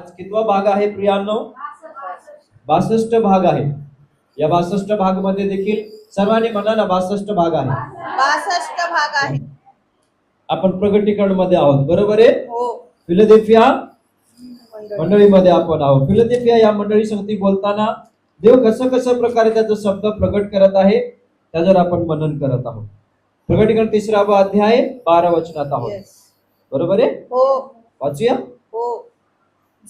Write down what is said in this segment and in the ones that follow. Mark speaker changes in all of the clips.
Speaker 1: आज कितवा भाग आहे प्रियांनो बासष्ट भाग आहे. या बासष्ट भागमध्ये देखील सर्वांनी म्हणा ना बासष्ट भाग आहे.
Speaker 2: बासष्ट भाग आहे.
Speaker 1: आपण प्रगटीकरणमध्ये आहोत बरोबर आहे?
Speaker 2: हो.
Speaker 1: फिलदेल्फिया मंडळीमध्ये आपण आहोत. फिलदेल्फिया या मंडळी संगती बोलताना देव कसं कसं प्रकारे त्याचा शब्द प्रगट करत आहे त्याच्यावर आपण मनन करत आहोत. प्रगटीकरण तिसरावा अध्याय बारा वचनात आहोत. बरोबर आहे?
Speaker 2: हो.
Speaker 1: वाचूया?
Speaker 2: हो.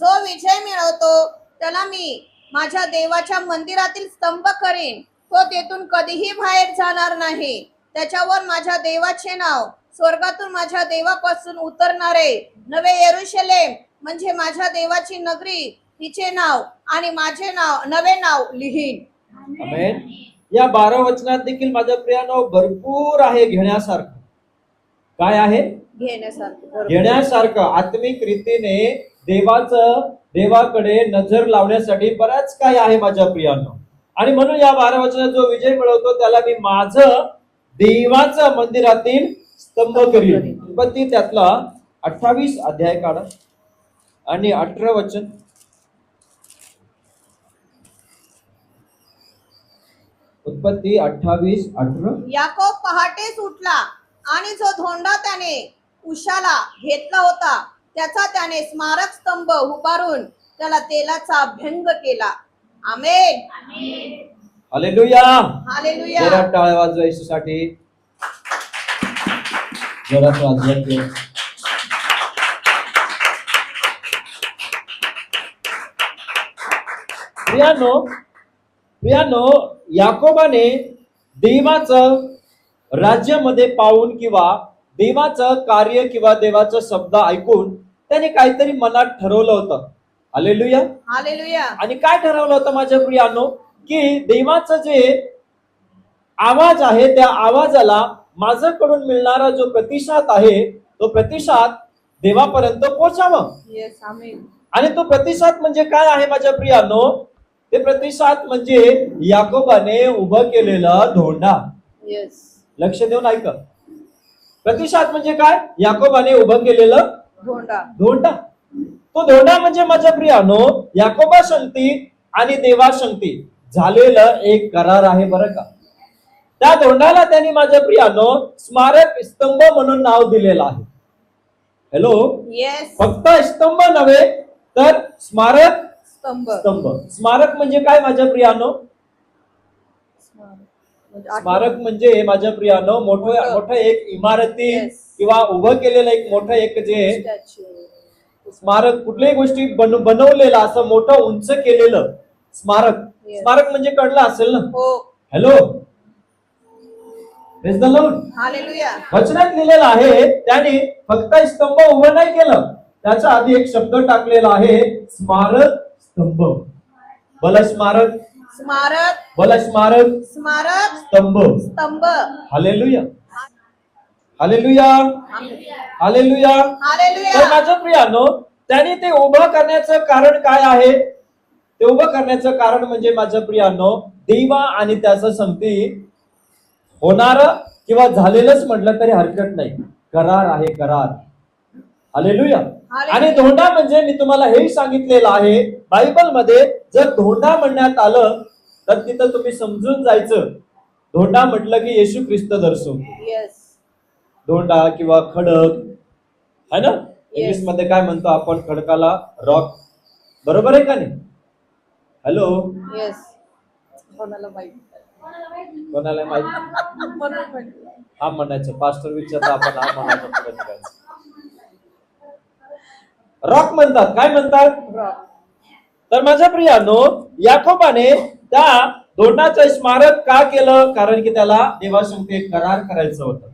Speaker 2: जो विजय मिळवतो त्याला मी माझ्या देवाच्या मंदिरातील स्तंभ करीन. तो तेथून कधीही बाहेर जाणार नाही. त्याच्यावर माझ्या देवाचे नाव स्वर्गातून माझ्या देवापासून उतरणारे नवे येरुशलेम म्हणजे माझ्या देवाची नगरी तिचे नाव आणि माझे नाव नवे नाव लिहीन.
Speaker 1: या बारा वचनात देखील माझ्या प्रियानो भरपूर आहे घेण्यासारखं. काय आहे?
Speaker 2: घेण्यासारखं.
Speaker 1: घेण्यासारखं आत्मिक रीतीने देवाचं देवाकडे नजर लावण्यासाठी बराच काय आहे माझ्या प्रियांनो. आणि म्हणून या बारा वचनात जो विजय मिळवतो त्याला मी माझं देवाचं मंदिरातील स्तंभ करीन. पण ती त्यातला अठ्ठावीस अध्याय काढा. आणि अठरा वचन. उत्पत्ती अठ्ठावीस अठरा.
Speaker 2: याकोब पहाटेच उठला आणि जो धोंडा त्याने उशाला घेतला होता त्याचा त्याने स्मारक स्तंभ उभारून त्याला तेलाचा अभ्यंग केला. आमेन.
Speaker 1: हालेलुया.
Speaker 2: हालेलुया.
Speaker 1: जोरात टाळ्या वाजवा येशूसाठी जोरात वाजवा. की. प्रियानो प्रियानो याकोबाने देवाचं राज्यामध्ये पाहून किंवा देवाचं कार्य किंवा देवाचा शब्द ऐकून त्याने काहीतरी मनात ठरवलं होतं. हालेलुया
Speaker 2: हालेलुया
Speaker 1: आणि काय ठरवलं होतं माझ्या प्रियानो? की देवाचं जे आवाज आहे त्या आवाजाला माझ्याकडून मिळणारा जो प्रतिसाद आहे तो प्रतिसाद देवापर्यंत पोहोचावं.
Speaker 2: येस आमेन
Speaker 1: आणि तो प्रतिसाद म्हणजे काय आहे माझ्या प्रियानो? ते प्रतिसाद म्हणजे याकोबाने उभं केलेला धोंडा.
Speaker 2: येस
Speaker 1: लक्ष देऊन ऐक. प्रतिसाद म्हणजे काय? याकोबाने उभं केलेलं
Speaker 2: धोंडा.
Speaker 1: धोंडा? तो धोंडा म्हणजे माझ्या प्रियानो याकोबा संगती आणि देवा संगती. झालेलं एक करार आहे बरं का? त्या धोंडाला त्यांनी माझ्या प्रियानो स्मारक स्तंभ म्हणून नाव दिलेलं आहे. हॅलो
Speaker 2: येस
Speaker 1: फक्त स्तंभ नव्हे तर स्मारक
Speaker 2: स्तंभ.
Speaker 1: स्तंभ. स्मारक म्हणजे काय माझ्या प्रियानो? स्मारक म्हणजे माझ्या प्रियानो मोठं
Speaker 2: मोठं.
Speaker 1: एक इमारती. किंवा उभं केलेलं एक मोठं एक जे. स्मारक कुठल्याही गोष्टी बन बनवलेलं असं मोठं उंच केलेलं स्मारक. स्मारक म्हणजे कळलं असेल ना? हॅलो वचनात लिहिलेलं आहे त्याने फक्त स्तंभ उभं नाही केलं. त्याच्या आधी एक शब्द टाकलेला आहे स्मारक स्तंभ. बल स्मारक
Speaker 2: स्मारक.
Speaker 1: बल स्मारक.
Speaker 2: स्मारक.
Speaker 1: स्तंभ.
Speaker 2: स्तंभ.
Speaker 1: हालेलुया. हालेलुया. हालेलुया. तर
Speaker 2: हालेलुया
Speaker 1: माझं प्रियानो त्यांनी ते उभं करण्याचं कारण काय आहे? ते उभं करण्याचं कारण म्हणजे माझं प्रियानो देवा आणि त्याचं संगती होणार किंवा झालेलंच म्हटलं तरी हरकत नाही. करार आहे करार. हालेलुया. आणि धोंडा म्हणजे मी तुम्हाला हेही सांगितलेलं आहे बायबलमध्ये जर धोंडा म्हणण्यात आलं तर तिथं तुम्ही समजून जायचं. धोंडा म्हटलं की येशू ख्रिस्त दर्शवतो
Speaker 2: येस
Speaker 1: धोंडा किंवा खडक है ना? इंग्लिशमध्ये काय म्हणतो आपण? खडकाला रॉक बरोबर आहे का नाही? हॅलो
Speaker 2: कोणाला माहिती
Speaker 1: कोणाला. हा म्हणायचं. पास्टर विचारता आपण हा म्हणायचं. रॉक म्हणतात. काय म्हणतात. तर माझ्या प्रियानो याकोबाने त्या धोंडाचं स्मारक का केलं? कारण की त्याला एक करार करायचं होतं.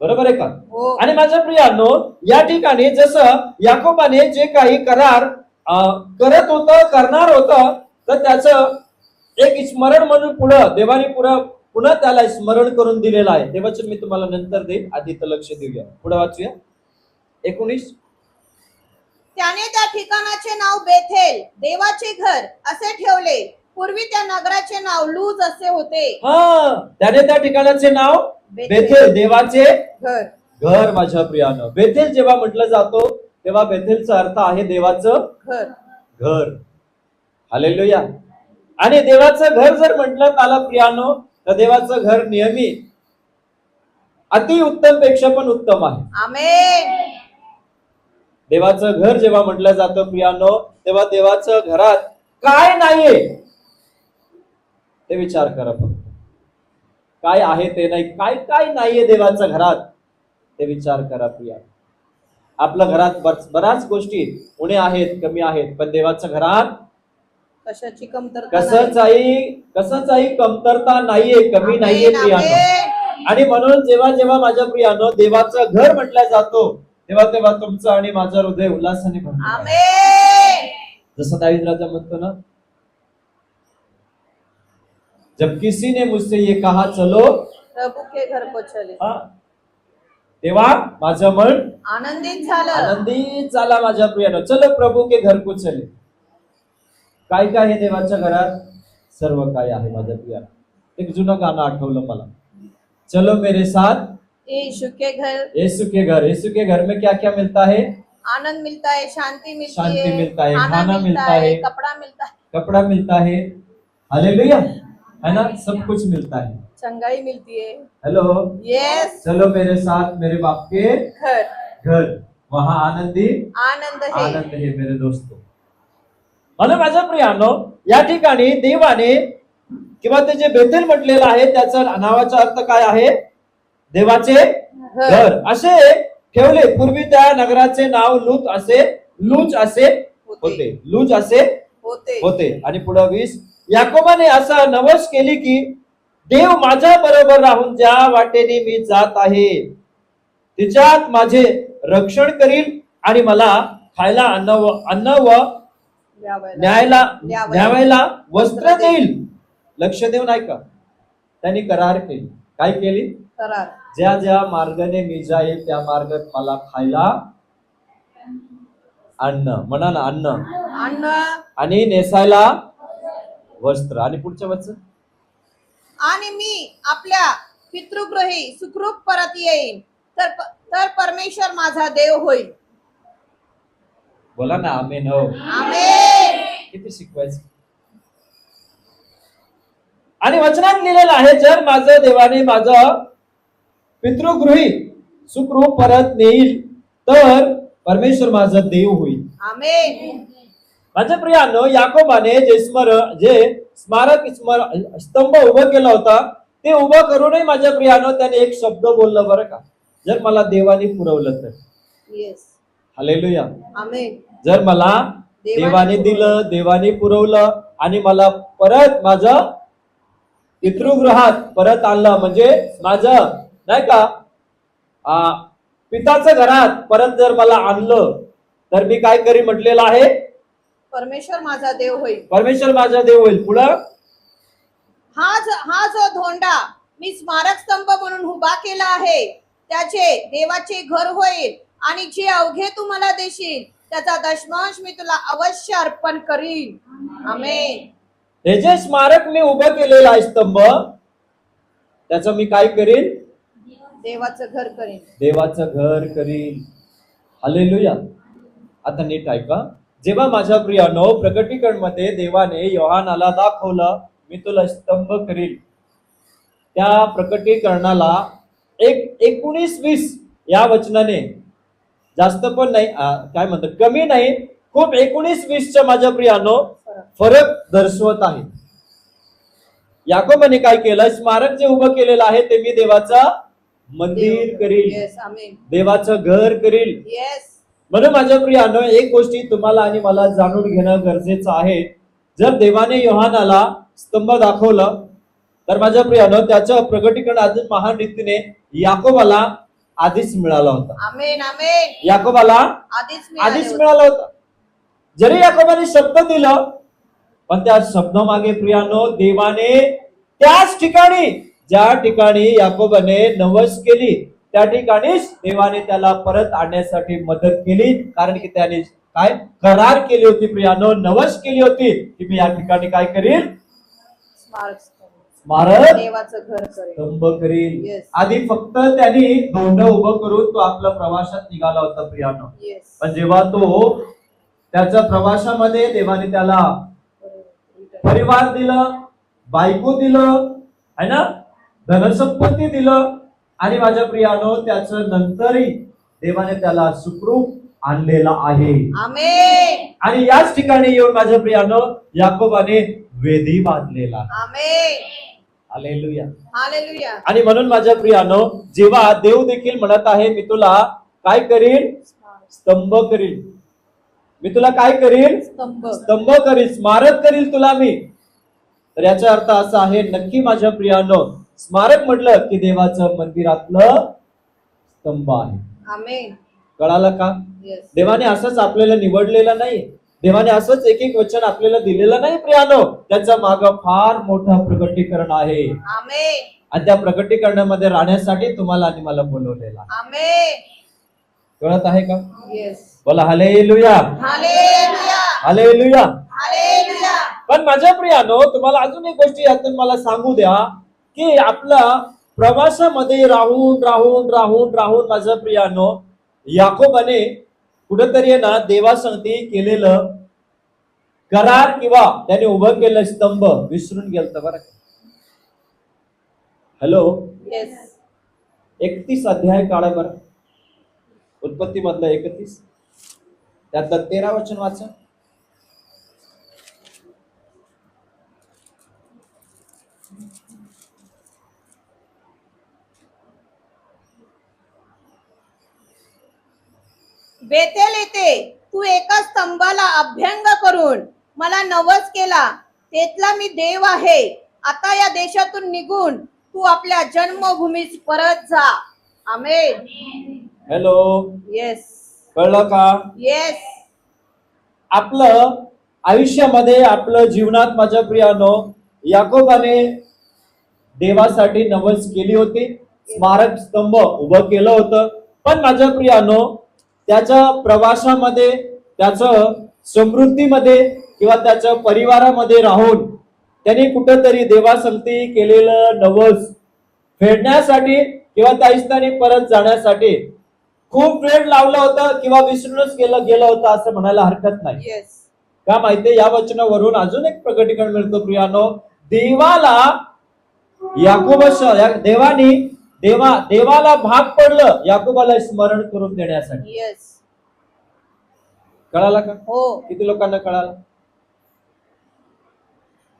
Speaker 1: बरोबर आहे का?
Speaker 2: हो.
Speaker 1: आणि माझ्या प्रियानो या ठिकाणी जसं याकोबाने जे काही करार करत होत करणार होत तर त्याचं एक स्मरण म्हणून पुढं देवाने पुढं पुन्हा त्याला स्मरण करून दिलेलं आहे. देवाचं मी तुम्हाला नंतर देईन. आधी तर लक्ष देऊया. पुढे वाचूया. एकोणीस
Speaker 2: त्याने त्या ठिकाणाचे नाव बेथेल देवाचे घर असे ठेवले. पूर्वी त्या नगराचे नाव लूज असे होते.
Speaker 1: हा त्याने त्या ठिकाणाचे नाव
Speaker 2: बेथेल.
Speaker 1: देवाचे
Speaker 2: घर.
Speaker 1: घर माझ्या प्रियानं. बेथेल जेव्हा म्हटलं जातो तेव्हा बेथेलचा अर्थ आहे देवाचं
Speaker 2: घर.
Speaker 1: घर. हालेलुया. आणि देवाचं घर जर म्हटलं त्याला प्रियानो तर देवाचं घर नियमित अति उत्तमपेक्षा पण उत्तम आहे. देवाचं घर जेव्हा म्हटलं जातं प्रियानो तेव्हा देवाचं घरात काय नाहीये? ते विचार करा फक्त. काय आहे ते नाही काय काय नाहीये देवाच्या घरात? ते विचार करा प्रिया. आपल्या घरात बऱ्याच गोष्टी उणे आहेत कमी आहेत पण देवाच्या घरात
Speaker 2: कशाची कमतरता नाही.
Speaker 1: कसंचाही कसंचाही कमतरता नाहीये कमी नाहीये प्रियानो. आणि म्हणून जेव्हा जेव्हा माझ्या प्रियानो देवाचं घर म्हटलं जातो तेव्हा तेव्हा तुमचं आणि माझं हृदय उल्हासाने जसं दावीद राजा म्हणतो ना जब किसी ने मुझसे ये कहा चलो.
Speaker 2: प्रभू के घर को चले.
Speaker 1: तेव्हा माझं मन
Speaker 2: आनंदित झालं.
Speaker 1: आनंदी झाला माझ्या प्रियानो. चलो प्रभू के घर को चले. काय काय आहे देवाच्या घरात? सर्व काय आहे माझ्या प्रियाला एक जुनं गाणं आठवलं मला. चलो मेरे साथ
Speaker 2: यीशु के घर।
Speaker 1: यीशु के घर। यीशु के घर में क्या क्या मिलता है?
Speaker 2: आनंद मिलता है शांति मिलती
Speaker 1: शांति
Speaker 2: है
Speaker 1: मिलता है,
Speaker 2: खाना
Speaker 1: मिलता है,
Speaker 2: कपड़ा मिलता है।
Speaker 1: कपड़ा मिलता है। हालेलुया। है ना? सब कुछ मिलता है।
Speaker 2: चंगाई मिलती है।
Speaker 1: हेलो
Speaker 2: यस
Speaker 1: चलो मेरे साथ मेरे बाप के
Speaker 2: घर।
Speaker 1: घर। वहां आनंदी
Speaker 2: आनंद है।
Speaker 1: आनंद आहे मेरे दोस्तो। म्हणून माझ्या प्रियानो या ठिकाणी देवाने किंवा ते जे बेथेल म्हटलेलं आहे त्याचा नावाचा अर्थ काय आहे? देवाचे घर. असे ठेवले. पूर्वी त्या नगराचे नाव लूत असे लूच असे होते. लूज असे
Speaker 2: होते.
Speaker 1: होते. आणि पुढे वीस. याकोबाने असा नवस केली की देव माझ्या बरोबर राहून ज्या वाटेने मी जात आहे तिच्यात माझे रक्षण करील आणि मला खायला अन्न व अन्न व. न्यायला
Speaker 2: न्यावयाला.
Speaker 1: न्यावायला वस्त्र देईल. लक्ष देऊन ऐका. त्यांनी करार केली. काय केली?
Speaker 2: करार
Speaker 1: ज्या ज्या मार्गाने मी जाईल त्या मार्गात मला खायला अन्न म्हणा ना अन्न
Speaker 2: अन्न.
Speaker 1: आणि नेसायला वस्त्र. आणि पुढच्या वचन
Speaker 2: आणि मी आपल्या पितृगृही सुखरूप परत येईन. तर तर परमेश्वर माझा देव होईल.
Speaker 1: बोला ना आमेन हो.
Speaker 2: आमेन.
Speaker 1: किती शिकवायचं? आणि वचनात लिहिलेलं आहे जर माझं देवाने माझं पितृगृही सुखरूप परत नेईल तर परमेश्वर माझा देव होईल. माझ्या प्रियानो याकोबाने जे स्मर जे स्मारक स्मर स्तंभ उभं केला होता ते उभं करूनही माझ्या प्रियानो त्याने एक शब्द बोललं बरं का? जर मला देवाने पुरवलं तर.
Speaker 2: येस
Speaker 1: हालेलुया जर मला
Speaker 2: देवाने
Speaker 1: देवाने दिलं देवाने पुरवलं आणि मला परत माझं पितृगृहात परत आणलं म्हणजे माझं नाही का? आ, पिताचं घरात परत जर मला आणलं तर मी काय करी म्हटलेलं आहे?
Speaker 2: परमेश्वर माझा देव होईल.
Speaker 1: परमेश्वर माझा देव होईल. पुढं?
Speaker 2: हा ज- हा जो धोंडा मी स्मारक स्तंभ म्हणून उभा केला आहे त्याचे देवाचे घर होईल आणि जे अवघे तू मला देशील त्याचा दशमांश मी तुला अवश्य अर्पण करीन. आमेन.
Speaker 1: हे जे स्मारक मी उभं केलेलं आहे स्तंभ त्याचं मी काय करीन?
Speaker 2: देवाचं घर करीन.
Speaker 1: देवाचं घर करीन. हालेलुया आता नीट ऐका. जेव्हा माझ्या प्रियानो प्रकटीकरणमध्ये देवाने योहानाला दाखवलं मी तुला स्तंभ करील त्या प्रकटीकरणाला एक एकोणीस वीस या वचनाने जास्त पण नाही काय म्हणतात कमी नाही खूप एकोणीस वीसच्या माझ्या प्रियानो फरक दर्शवत आहे. याकोबाने काय केलं? स्मारक जे उभं केलेलं आहे ते मी देवाचा मंदिर करील. देवाचं घर करील. म्हणून माझ्या प्रियानो एक गोष्टी तुम्हाला आणि मला जाणून घेणं गरजेचं आहे. जर देवाने योहानाला स्तंभ दाखवलं तर माझ्या प्रियानो त्याचं प्रगटीकरण अजून महान रीतीने याकोबाला आधीच मिळाला होता. याकोबाला
Speaker 2: आधीच मिळाले होते.
Speaker 1: जरी याकोबाने शब्द दिलं पण त्या शब्दामागे प्रियानो देवाने त्याच ठिकाणी ज्या ठिकाणी याकोबाने नवस केली त्या ठिकाणीच देवाने त्याला परत आणण्यासाठी मदत केली. कारण की त्याने काय करार केली होती प्रियानो? नवस केली होती. की मी या ठिकाणी काय करील?
Speaker 2: स्मारक स्तंभ.
Speaker 1: स्मारक
Speaker 2: देवाचं घर करेन
Speaker 1: स्तंभ करील.
Speaker 2: Yes.
Speaker 1: आधी फक्त त्यांनी धोंड उभं करून तो आपल्या प्रवासात निघाला होता प्रियानो.
Speaker 2: येस
Speaker 1: पण जेव्हा तो त्याच्या प्रवासामध्ये देवाने त्याला परिवार दिलं बायको दिलं है ना? धनसंपत्ती दिलं आणि माझ्या प्रियानो त्याचं नंतरही देवाने त्याला सुखरूप आणलेला आहे. आणि याच ठिकाणी येऊन माझ्या प्रियानो याकोबाने वेधी बांधलेला.
Speaker 2: आमेन.
Speaker 1: हालेलुया.
Speaker 2: हालेलुया.
Speaker 1: आणि म्हणून माझ्या प्रियानो जेव्हा देव देखील म्हणत आहे मी तुला काय करीन? स्तंभ करील मी तुला काय करीन?
Speaker 2: स्तंभ.
Speaker 1: स्तंभ करील स्मारक करील तुला मी. तर याचा अर्थ असा आहे नक्की माझ्या प्रियानो स्मारक म्हटलं की देवाचं मंदिरातलं स्तंभ आहे. कळालं का? देवाने असंच आपल्याला निवडलेलं नाही. देवाने असंच एक एक वचन आपल्याला दिलेलं नाही प्रियानो. त्याच्या माग फार मोठं प्रकटीकरण आहे. आणि त्या प्रकटीकरणामध्ये राहण्यासाठी तुम्हाला आणि मला बोलवलेला कळत आहे का? बोला हले लुया हले लुया पण माझ्या प्रियानो तुम्हाला अजून एक गोष्टी यातून मला सांगू द्या. की आपला प्रवासामध्ये राहून राहून राहून राहून माझ्या प्रियानो याकोबाने कुठेतरी ना देवासंगती केलेलं करार किंवा त्याने उभं केलं स्तंभ विसरून गेलत बरं हॅलो
Speaker 2: येस
Speaker 1: एकतीस अध्याय काढा बरं. उत्पत्ती मधलं एकतीस. त्यातलं तेरा वचन वाचा.
Speaker 2: बेतेल येते. तू एका स्तंभाला अभ्यंग करून मला नवस केला. तेथला मी देव आहे. आता या देशातून निघून तू आपल्या जन्मभूमीस परत जा. आमेन.
Speaker 1: हॅलो
Speaker 2: येस
Speaker 1: कळलं का?
Speaker 2: येस
Speaker 1: आपलं आयुष्यामध्ये आपलं जीवनात माझ्या प्रियानो याकोबाने देवासाठी नवस केली होती. स्मारक स्तंभ उभं केलं होतं. पण माझ्या प्रियानो त्याच्या प्रवासामध्ये त्याचं समृद्धीमध्ये किंवा त्याच्या परिवारामध्ये राहून त्यांनी कुठंतरी देवासंगती केलेलं नवस फेडण्यासाठी किंवा त्या स्थानी परत जाण्यासाठी खूप वेळ लावला होता किंवा विसरूनच गेलं गेलं होतं असं म्हणायला हरकत नाही. का माहितीये या वचनावरून अजून एक प्रकटीकरण मिळतो प्रियानो. देवाला याकोबस या- देवानी देवा देवाला भाग पडलं याकोबाला स्मरण करून देण्यासाठी.
Speaker 2: येस
Speaker 1: कळाला का?
Speaker 2: हो.
Speaker 1: किती लोकांना कळालं?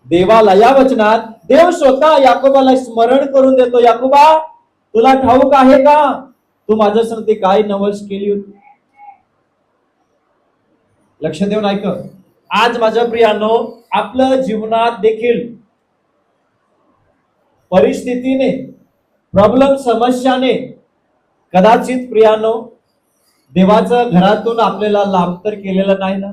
Speaker 1: देवाला या वचनात देव स्वतः याकोबाला स्मरण करून देतो. याकोबा तुला ठाऊक आहे का? तू माझ्या संगती काय नवस केली होती. लक्ष देऊन ऐक. आज माझ्या प्रियानो आपलं जीवनात देखील परिस्थितीने प्रॉब्लेम समस्याने कदाचित प्रियानो देवाचं घरातून आपल्याला लाभ तर केलेलं नाही ना?